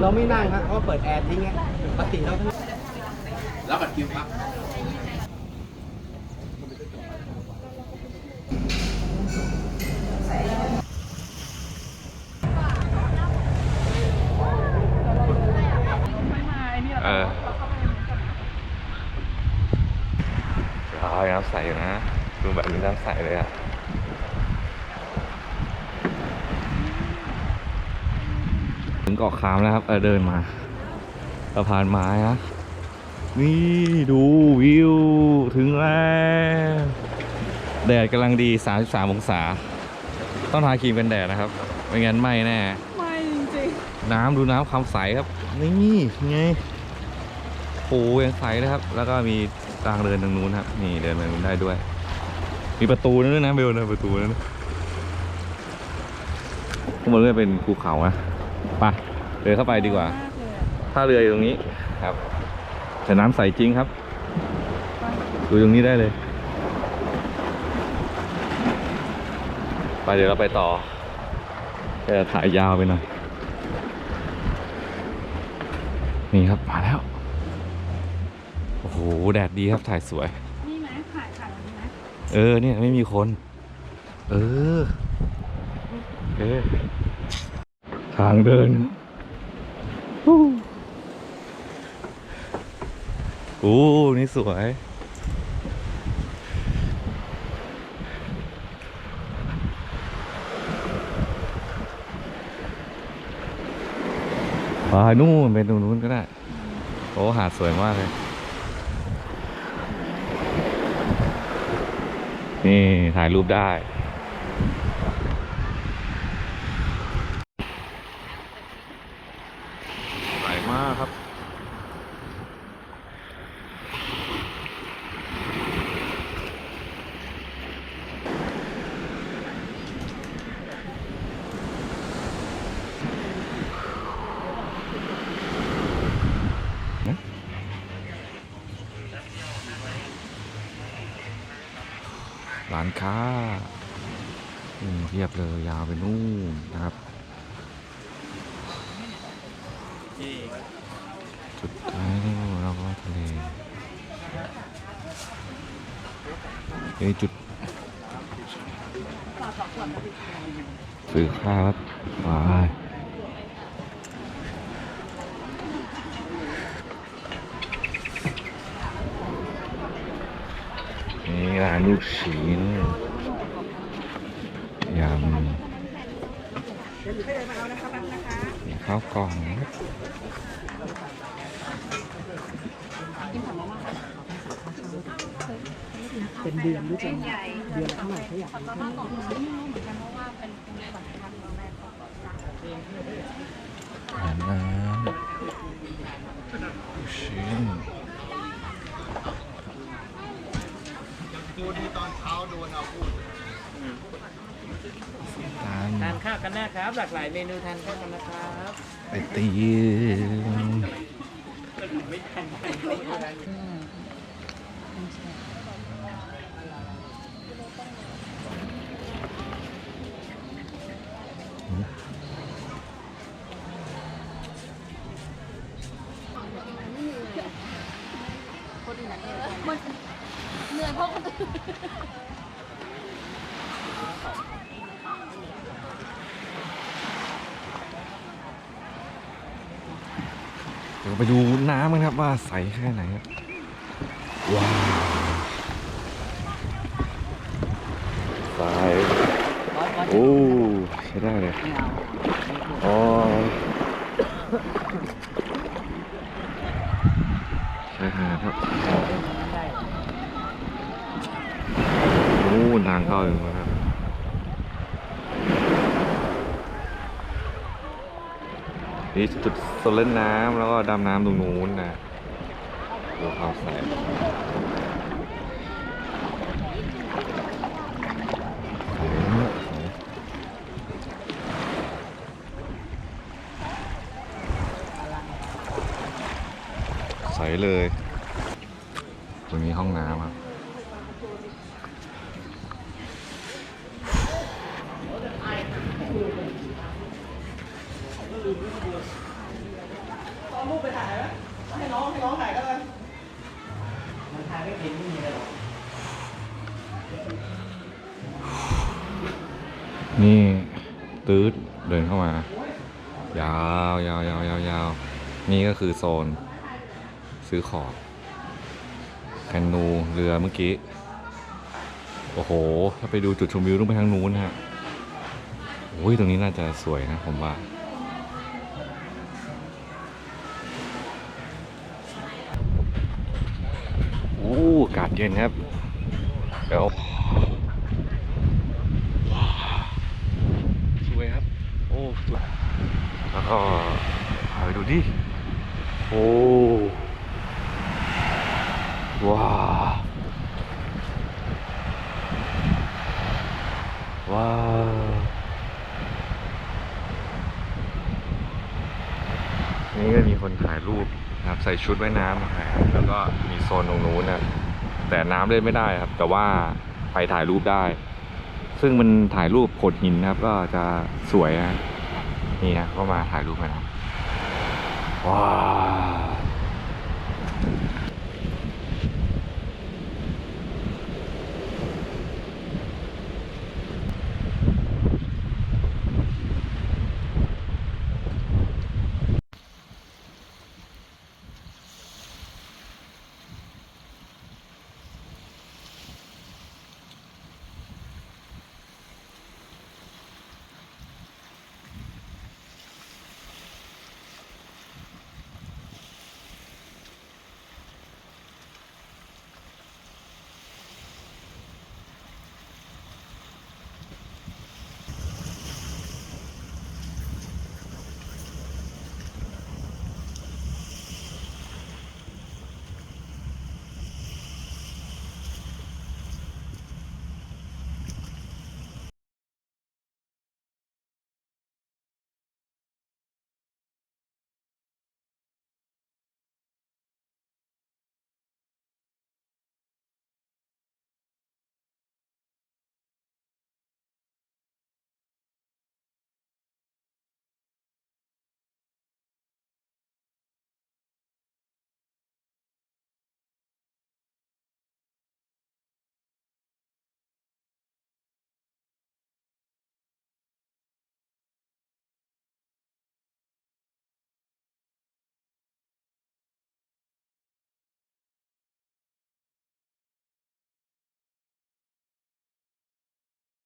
เราไม่นั่งครับเขาก็เปิดแอร์ทิ้งไงปกติเราทั้งรับบัตรคิวครับเออร้อยน้ำใสอยู่นะดูแบบนี้น้ำใสเลยอะ งเกาะขามแล้วครับ เออเดินมาสะพานไม้นะนี่ดูวิว ถึงแล้วแดดกำลังดี 33 องศา ต้องทาครีมกันแดดนะครับ ไม่งั้นไหม้แน่ไม่จริงน้ำดูน้ำความใสครับ นี่ไงโอ้ยังใสนะครับ แล้วก็มีทางเดินทางนู้นครับ นี่เดินไปนู้นได้ด้วย มีประตูนั่นด้วยนะเบลนะประตูนั่นนะข้างบนก็เป็นภูเขานะ ไปเดินเข้าไปดีกว่ามากเลยอะท่าเรืออยู่ตรงนี้ครับ แต่น้ำใสจริงครับ ดูตรงนี้ได้เลย ไปเดี๋ยวเราไปต่อจะถ่ายยาวไปหน่อย นี่ครับมาแล้ว โอ้โห แดดดีครับถ่ายสวย นี่ไหมถ่ายถ่ายวันนี้ไหมเออเนี่ยไม่มีคน เออ เออทางเดินฮู้โอ้นี่สวย ไปนู่นไปตรงนู้นก็ได้ โอ้หาดสวยมากเลย นี่ถ่ายรูปได้ ร้านค้าเทียบเลยยาวไปนู่นนะครับ จุดท้ายนู่นแล้วก็ทะเลเอ้จุด ซื้อข้าวครับไป นี่ร้านลูกชิ้นยำข้าวกล่องเป็นเดือนหรือเป็นเดือนเท่าไหร่เขาอยากรู้อาหาน้ำชิ้น ดูดีตอนเช้าโดนเอาพูดตาลทานข้าวกันนะครับ หลากหลายเมนูทานข้าวกันนะครับไอติม เดี๋ยวไปดูน้ำกันครับว่าใสแค่ไหนครับว้าวใสโอ้ใช้ได้เลยอ๋อใช่ครับ โอ้นางเข้าอยู่นะครับนี่จุดโซนเล่นน้ำแล้วก็ดำน้ำตรงนู้นนะดูความใสใสเลย ตรงนี้ห้องน้ำครับ นี่ตืดเดินเข้ามายาวยาวยาวยาวยาวนี่ก็คือโซน ซื้อของแคนูเรือเมื่อกี้ โอ้โห ถ้าไปดูจุดชมวิวต้องไปทางนู้นฮะโอ้ยตรงนี้น่าจะสวยนะผมว่า โอ้อากาศเย็นครับ เดี๋ยว สวยครับ โอ้สวย แล้วก็พาไปดูดิ โอ้ว้าวว้าวนี่ก็มีคนถ่ายรูปนะครับใส่ชุดว่ายน้ำมาถ่ายแล้วก็มีโซนตรงนู้นนะแต่น้ำเล่นไม่ได้ครับ แต่ว่าไปถ่ายรูปได้ ซึ่งมันถ่ายรูปโขดหินนะครับ ก็จะสวยนะ นี่นะก็มาถ่ายรูปกันนะว้าว